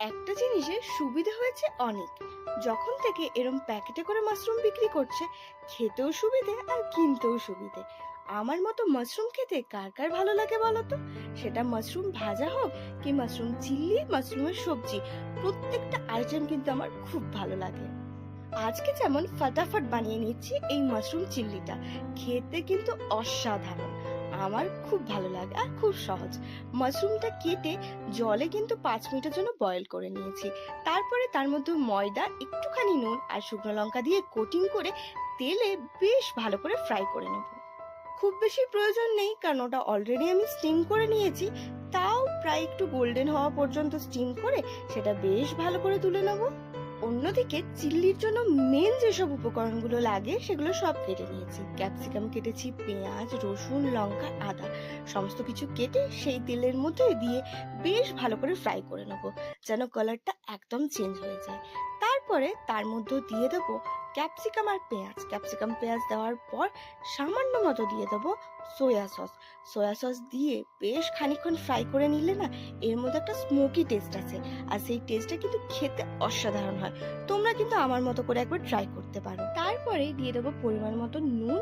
একটা জিনিসে সুবিধা হয়েছে অনেক। যখন থেকে এরম প্যাকেটে করে মাশরুম বিক্রি করছে, খেতেও সুবিধে আর কিনতেও সুবিধে। আমার মতো মাশরুম খেতে কার কার ভালো লাগে বলো তো? সেটা মাশরুম ভাজা হোক কি মাশরুম চিল্লি, মাশরুমের সবজি, প্রত্যেকটা আইটেম কিন্তু আমার খুব ভালো লাগে। আজকে যেমন ফাটাফাট বানিয়ে নিচ্ছি এই মাশরুম চিল্লিটা, খেতে কিন্তু অসাধারণ। আমার খুব ভালো লাগে আর খুব সহজ। মাশরুমটা কেটে জলে কিন্তু পাঁচ মিনিটের জন্য বয়েল করে নিয়েছি। তারপরে তার মধ্যে ময়দা, একটুখানি নুন আর শুকনো লঙ্কা দিয়ে কোটিং করে তেলে বেশ ভালো করে ফ্রাই করে নেব। খুব বেশি প্রয়োজন নেই কারণ ওটা অলরেডি আমি স্টিম করে নিয়েছি। তাও প্রায় একটু গোল্ডেন হওয়া পর্যন্ত স্টিম করে সেটা বেশ ভালো করে তুলে নেব। অন্যদিকে চিল্লির জন্য মেন যেসব উপকরণগুলো লাগে, সেগুলো সব কেটে নিয়েছি। ক্যাপসিকাম কেটেছি, পেঁয়াজ, রসুন, লঙ্কা, আদা। সমস্ত কিছু কেটে সেই তেলের মধ্যে দিয়ে বেশ ভালো করে ফ্রাই করে নেব, যেন কালারটা একদম চেঞ্জ হয়ে যায়। তারপরে তার মধ্যে দিয়ে দেবো ক্যাপসিকাম আর পেঁয়াজ। ক্যাপসিকাম, পেঁয়াজ দেওয়ার পর সামান্য মতো দিয়ে দেবো সয়া সস সয়া সস দিয়ে বেশ খানিকক্ষণ ফ্রাই করে নিলে না এর মধ্যে একটা স্মোকি টেস্ট আছে আর সেই টেস্টটা কিন্তু খেতে অসাধারণ হয়। তোমরা কিন্তু আমার মতো করে একবার ট্রাই করতে পারো। তারপরে দিয়ে দেবো পরিমাণ মতো নুন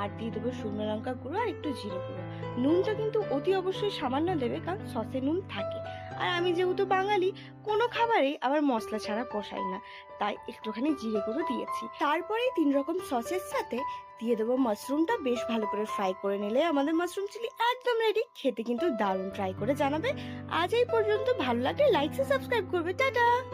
আর দিয়ে দেবো শুকনো লঙ্কা গুঁড়ো আর একটু জিরে গুঁড়ো। নুনটা কিন্তু অতি অবশ্যই সামান্য দেবে কারণ সসে নুন থাকে। আর আমি যেহেতু বাঙালি, কোনো খাবারে আবার মশলা ছাড়া পোষাই না। তাই একটুখানি জিরে গুঁড়ো দিয়েছি। তারপরে তিন রকম সসের সাথে দিয়ে দেবো মাশরুমটা। বেশ ভালো করে ফ্রাই করে নিলে আমাদের মাশরুম চিলি একদম রেডি খেতে কিন্তু দারুণ। ট্রাই করে জানাবে। আজ এই পর্যন্ত। ভালো লাগলে লাইক সাবস্ক্রাইব করবে। টাটা!